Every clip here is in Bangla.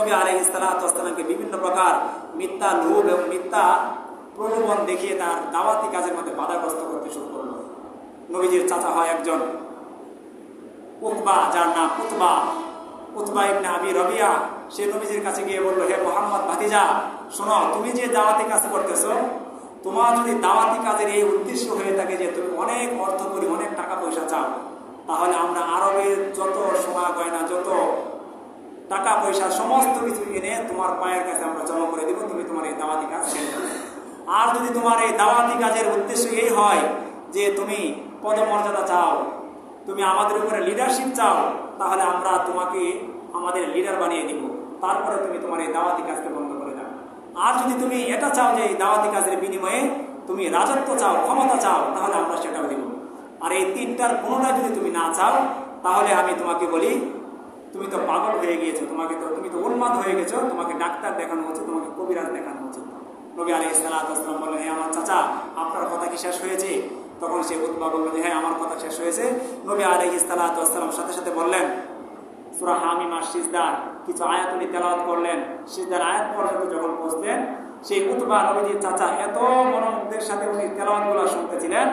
নবী আলাই ইসলাতামকে বিভিন্ন প্রকার মিথ্যা লোভ এবং মিথ্যা প্রলোভন দেখিয়ে তার দাওয়াতি কাজের মধ্যে বাধাগ্রস্ত করতে শুরু করল। নবীজির চাচা হয় একজন উতবা, যার নাম উতবা। উতবা ইবনে আবি রবিয়া, সে নবীজির কাছে গিয়ে বলল, হে মোহাম্মদ, ভাতিজা, শোনো, তুমি যে দাওয়াতি কাজ করতেছো, তোমার যদি দাওয়াতি কাজের এই উদ্দেশ্য হয়ে থাকে যে তুমি অনেক অর্থ করি, অনেক টাকা পয়সা চাও, তাহলে আমরা আরবের যত সোনা গয়না, যত টাকা, পয়সা, সমস্ত কিছু এনে তোমার পায়ের কাছে আমরা জমা করে দিব, তুমি তোমার এই দাওয়াতি কাজ আর যদি তোমার এই দাওয়াতি কাজের উদ্দেশ্য এই হয় যে তুমি পদমর্যাদা চাও, তুমি আমাদের উপরে লিডারশিপ চাও, তাহলে আমরা তোমাকে আমাদের লিডার বানিয়ে দিব। তারপরে তুমি তোমার এই দাওয়াতি কাজকে বন্ধ করে দাও। আর যদি তুমি এটা চাও যে এই দাওয়াতি কাজের বিনিময়ে তুমি রাজত্ব চাও, ক্ষমতা চাও, তাহলে আমরা সেটাও দিব। আর এই তিনটার কোনোটা যদি তুমি না চাও, তাহলে আমি তোমাকে বলি তুমি তো পাগল হয়ে গিয়েছো, তোমাকে তো তুমি তো উন্মাদ হয়ে গেছো, তোমাকে ডাক্তার দেখানো হচ্ছে তোমাকে কবিরাজ দেখানো হচ্ছে নবী আলী ইসলাম বললেন হ্যাঁ আমার চাচা, আপনার কথা কি শেষ হয়েছে? তখন সে উৎপা বলল যে হ্যাঁ আমার কথা শেষ হয়েছে। নবী আলী ইসলাম সাথে সাথে বললেন, সুরা হামিমা সিজদার, কিছু আয়াতুলি তেলাওয়াত করলেন। সিজদার আয়াত পর্যন্ত যখন পৌঁছলেন সেই উতবা নবীজির চাচা এত মনোমুগ্ধের সাথে উনি তেলাওয়াতগুলো শুনতেছিলেন।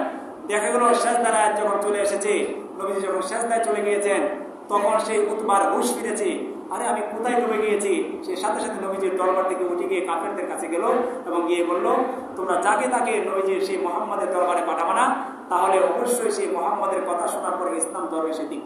দেখা গেল শেষদার আয়াত যখন চলে এসেছে, নবীজি যখন শেষদায় চলে গিয়েছেন তখন সেই উৎবার হুশ ফিরেছে। আরে, আমি কোথায় ডুবে গিয়েছি? সে সাথে সাথে নবীজির দরবার থেকে উঠে গিয়ে কাফেরদের কাছে গেল এবং গিয়ে বলল, তোমরা যাকে তাকে নবীজির সেই মোহাম্মদের দরবারে পাঠাবো না, তাহলে অবশ্যই সেই মোহাম্মদের কথা শোনার পরে ইসলাম ধর্মে সে দীক্ষিত